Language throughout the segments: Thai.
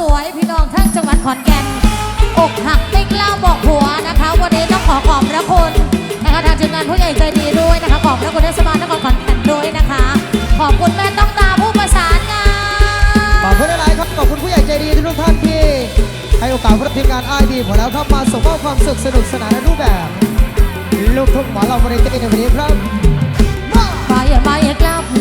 สวยพี่น้องทั้งจังหวัดขอนแก่น อกหักไม่กล้าบอกผัวนะคะ วันนี้ต้องขอขอบพระคุณนะคะทางทีมงานผู้ใหญ่ใจดีด้วยนะคะ ขอบพระคุณเทศบาลนครขอนแก่นด้วยนะคะ ขอบคุณแม่ต้องตาผู้ประสานงานขอบคุณหลายๆครับขอบคุณผู้ใหญ่ใจดีทุกท่านที่ให้โอกาสพวกเราทีมงานไอดีผมแล้วครับมาส่งมอบความสุขสนุกสนานในรูปแบบลูกทุ่งหมอลำวาไรตี้ในวันนี้ครับมาไปไม่กลับลำมา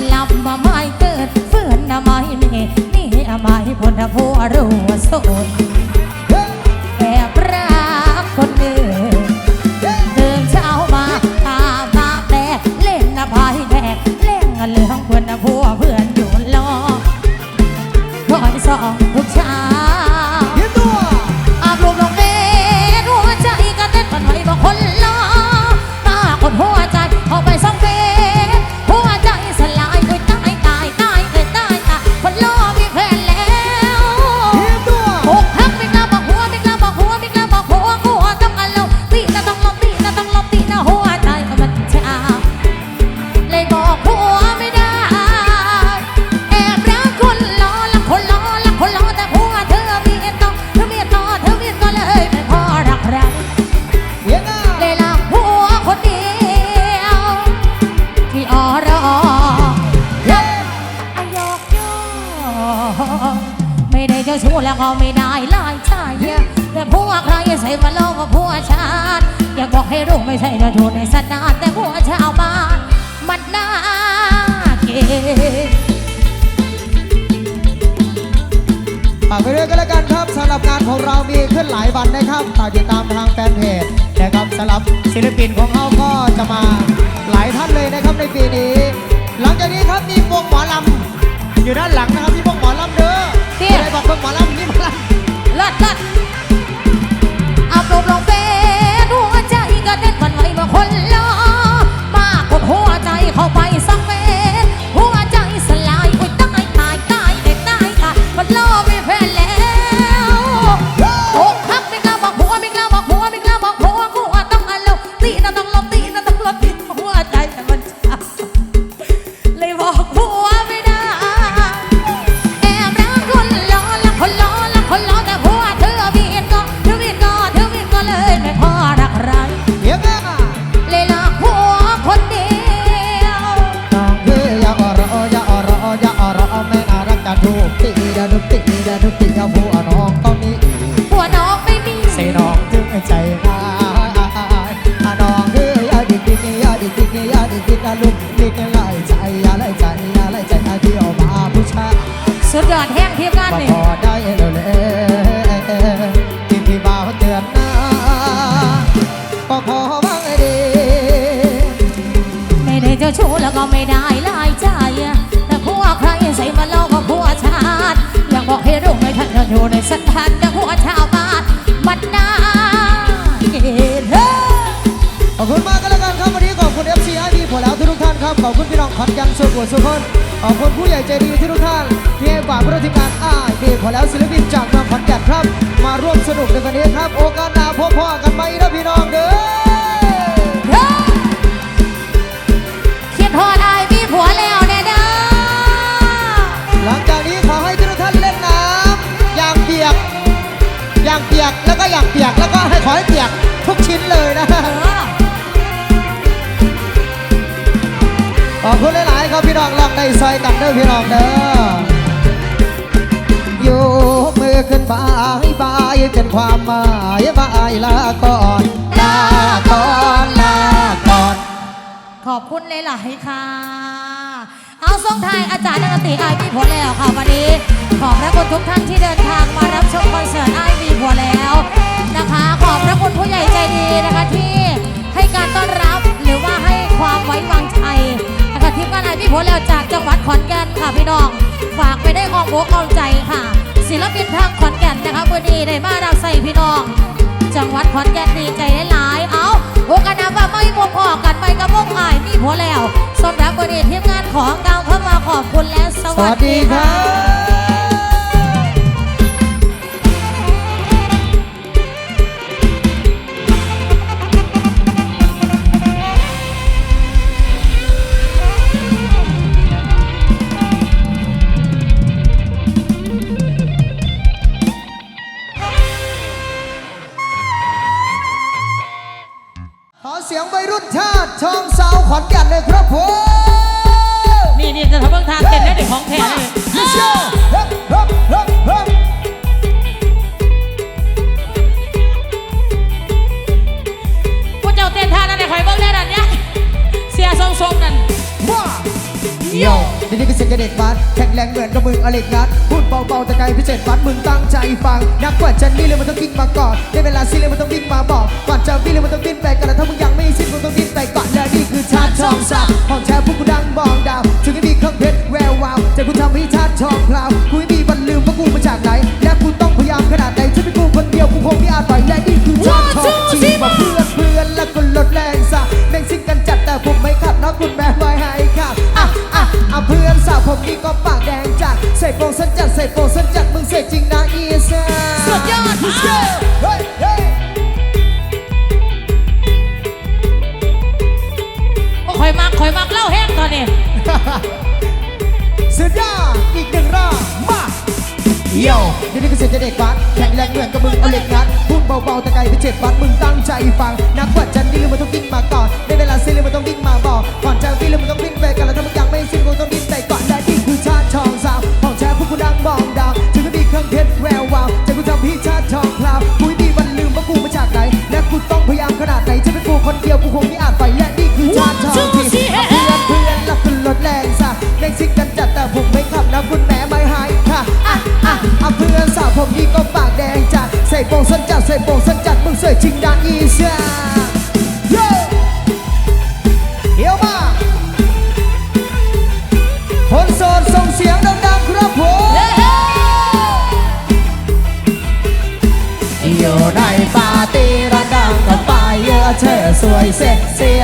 ก็ไม่ได้ไล่ชายแต่ผัวใครใส่มาโลกว่าผัวชาติอยากบอกให้รู้ไม่ใช่เจ้าชู้ในสนานแต่ผัวชาวบ้านมันน่าเกลียดฝากไปด้วยกันแล้วกันครับสำหรับงานของเรามีขึ้นหลายวันนะครับฝากติดตามทางแฟนเพจนะครับสำหรับศิลปินของเราก็จะมาหลายท่านเลยนะครับในปีนี้ หลังจากนี้ครับมีวงหมอลำอยู่ด้านหลังนะครับมีวงหมอลำเด้อ ใครบอกวงหมอลำนี่หมอลำเลิศเลิศ ตีอย่าดุตีอย่าดุตีอาผัวน้องต้องนี้ผัวน้องไม่มีใส่น้องถึงใจง่ายอน้องคืออย่าดิกดิกอย่าดิกดิกอย่าดิกดิกอย่าลุกดิกไล่ใจอย่าไล่ใจอย่าไล่ใจอาเที่ยวมาผู้ชายสุดยอดแห้งเทีมงานนี่พอได้เลยเลยที่พี่บ่าวเตือนนะก็ขอบ้างดีไม่ได้เจ้าชู้แล้วก็ไม่ได้ อนแก่นสุขคนขอบคุณผู้ใหญ่ใจดีที่ทุกท่านที่ให้ฝากพระทีมงานไอพีผลแล้วศิลปินจากเมืองขอนแก่นครับ มาร่วมสนุกในวันนี้ครับ โอกาสหน้าพบพ่อกันไหมนะพี่น้องเด้อ ซอยกันเด้อพี่น้องเด้อยกมือขึ้นบายบายเป็นความหมายบายลาก่อนลาก่อนลาก่อน ขอบคุณหลายๆค่ะ เอาส่งทายอาจารย์นักตรีไอมีผัวแล้วค่ะวันนี้ ขอบพระคุณทุกท่านที่เดินทางมารับชมคอนเสิร์ตไอมีผัวแล้วนะคะ ขอบพระคุณผู้ใหญ่ใจดีนะคะที่ให้การต้อนรับหรือว่าให้ความไว้วางใจ ทีมงานไอมีผัวแล้วจากจังหวัดขอนแก่นค่ะพี่น้อง ฝากไปได้อ้อมอกอ้อมใจค่ะ ศิลปินทางขอนแก่นนะคะวันนี้ได้มารับใส่พี่น้อง จังหวัดขอนแก่นดีใจหลายๆเอาโอกาสหน้าว่าไม่พบพอกันไปกับวงอายมีผัวแล้วสำหรับวันนี้ทีมงานของกาวเข้ามาขอบคุณและสวัสดีค่ะ ยงวัยรุ่นชาติช่องเสาขอนแก่นเลยครับผมนี่นี่จะทำเบื้องทางเต้นได้เด็กของแท้เลยมิเชลเฮ้ยเฮ้ยเฮ้ยเฮ้ยพวกเจ้าเต้นท่านั่นไอ้ข่อยเบื้องได้นั่นเนี่ยเสียทรงๆนั่นว้าโยนี่นี่คือเสียงเด็กบ้านแข็งแรงเหมือนกับมึงอเล็กนัดพูดเบาๆแต่ไกลพิเศษบ้านมึงตั้งใจฟัง นักกว่าจะนี่เลยมันต้องวิ่งมาก่อนได้เวลาซีเลยมันต้องวิ่งมาบอกก่อนจะวิ่งเลยมันต้องวิ่งไปกันแล้วถ้ามึงยังไม่สิ้นมึงต้องวิ่งไปก่อนและนี่คือชาติช่องสามของแท้พวกกูดังบองดาวถึงไม่มีเครื่องเพชรแวววาวแต่กูทำให้ชาติช่องพลาวกูไม่มีวันลืมว่ากูมาจากไหนและกูต้องพยายามขนาดไหนฉันเป็นกูคนเดียวกูคงไม่อาจปล่อยและนี่คือชาติช่องที่มาเพื่อนเพื่อนและก็ แต่ไกลไปเจ็ดวัดมึงตั้งใจฟังนักกว่าจันนี่เลยมันต้องดิ้งมาก่อนในเวลาซีเลยมันต้องดิ้งมาบ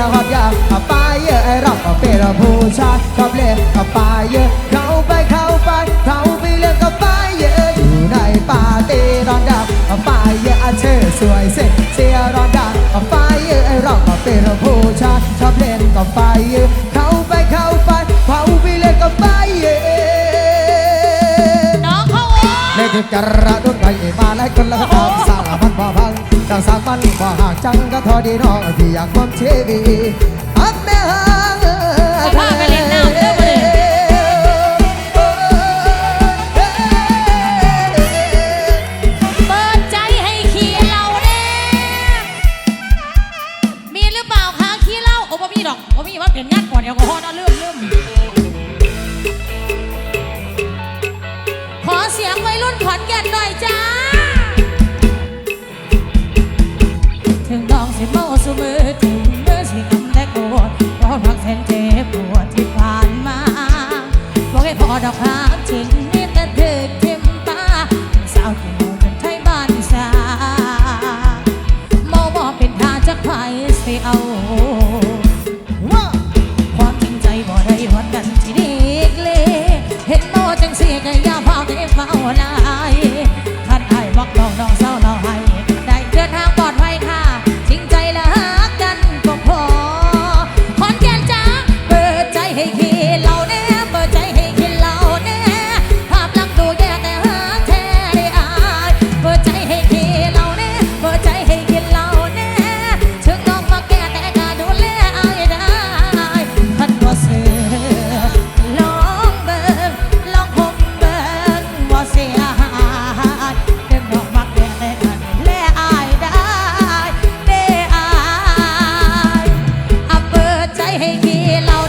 ซ็กซี่ฮอตยังกับไปเยอะไอ้เราก็เป็นผู้ชายกับเล่นกับไปเยอะเข้าไปเข้าไปเข้าไปเล่นกับไปเยอะอยู่ในปาร์ตี้ระดังกับไปเยอะเธอสวยเซ็กซี่ระดังกับไปเยอะไอ้เราก็เป็นผู้ชายชอบเล่นกับไปเยอะเข้าไปเข้าไปเข้าไปเล่นกับไปเยอะน้องเขาเลขกระดุนไปมาและคนละทำสารพันบ่พั งจังสามมันบ่ห่างจังก็ทอดีน้องที่อยากความชีวิต หา ให้มีเรา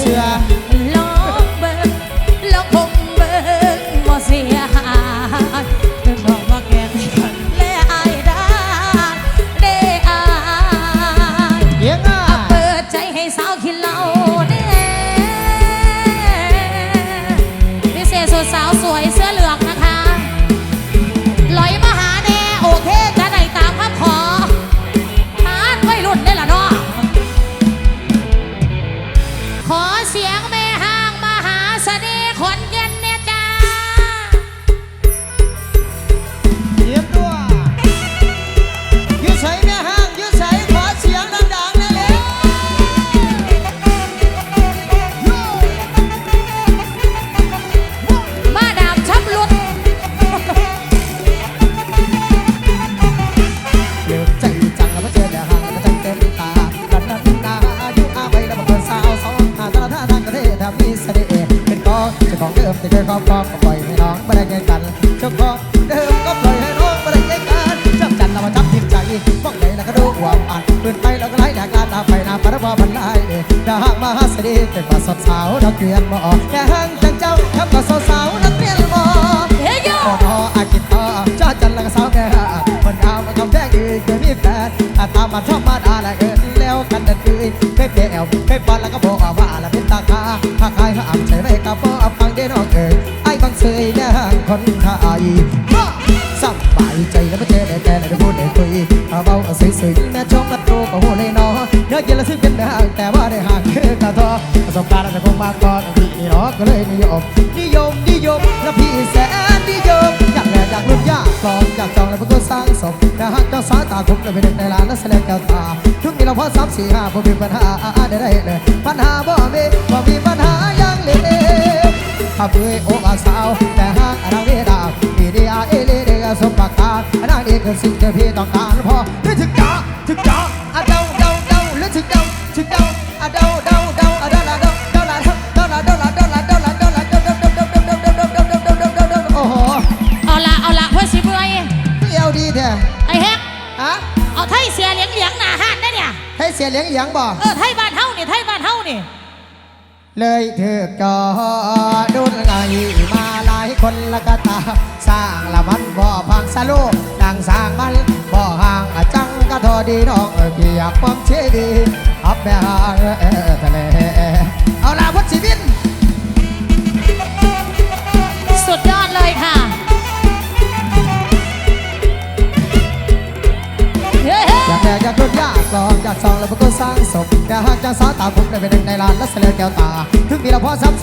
เชื่อ decían ก็ฟ้องก็ปล่อยให้น้องไม่ได้ใจกันเจ้าขอเดิมก็ปล่อยให้น้องไม่ได้ใจกันจับจันทร์เรามาจับทิมใจฟ้องไหนแล้วก็ดูหวางอ่านเปืนไปเราก็ไล่ด่าการลาไปนาพระว่ามันไล่ด่ามหาเสด็จเป็นมาสาวสาวนักเรียนมอแค่ห้างจังเจ้าทำกับสาวสาวนักเรียนมอเฮ้ยโยมออากิตอจ้าจันแล้วก็สาวแก่คนเอามาคำแท้งอีกเคยมีแฟนตามมาชอบมาด่าและเอินแล้วกันเดินคือเคยเปลี่ยวเคยปอนแล้วก็บอกว่าละเป็นตาคาถ้าใครห้ามใจไมกับพ่อ น้องเอ๋ยไอ้บังเสยนางคนไทยสบไปใจแล้วไม่เจอแต่แต่ได้พูดได้คุยเอาเบาเอาสวยๆแม่ชมรับรู้ก็โหเลยเนาะเยอเย็นละซึ่งกันนาแต่ว่าได้ห่างคือกระทอประสบการณ์แต่คงมาก่อนพี่เนาะก็เลยนิยมนิยมนิยมแล้วพี่แสนนิยมอยากแหลกอยากรุ่นยากปลองอยากจองแล้วมันก็สร้างศพแต่หากเจ้าสาตาคมจะเป็นในร้านและแสดงก้วตาทุกทีเราพอสามสี่ห้าพอมีปัญหาได้เลยปัญหาบ่มีบ่มีปัญหา อาปุยโออาสาวแต่หากนางเดดาปีเดียเอเลเดียสมบัติตานางเดคือสิ่งที่พี่ต้องการพอนึกถึงดาถึงดาอาเดาเดาเดานึกถึงเดาถึงเดาอาเดาเดาเดาอาเดาละเดาเดาละเดาละเดาละเดาละเดาละเดาละเดาละเดาละเดาละเดาละเดาละเดาละเดาละโอ้โหเอาละเอาละเพื่อสิบไรเดียวดีแท้ไอ้แฮกฮะเอาไทยเสียเลี้ยงเลี้ยงหน้าห้านได้เนี่ยไทยเสียเลี้ยงเลี้ยงบ่เออไทยบ้านเฮานี่ไทยบ้านเฮานี่ เลยถือจอดุนไงมาหลายคนละกะตา สร้างละมันบ่อพังสลูกดังสร้างมันบ่อห่างจังก็ทอดีน้องเกียกความเชดีอับแบบ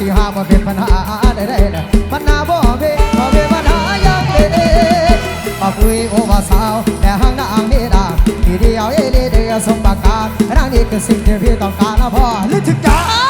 ที่หาว่าเป็นปัญหาได้ได้ปัญหาบ่มีบ่มีปัญหาอย่างเด็ดปุ้ยโอวาสาวแต่ห้างนางนี่ดาที่เดียวเอเดียสมบัติการนางนี่คือสิ่งที่พี่ต้องการนะพ่อลิขิตงจ้า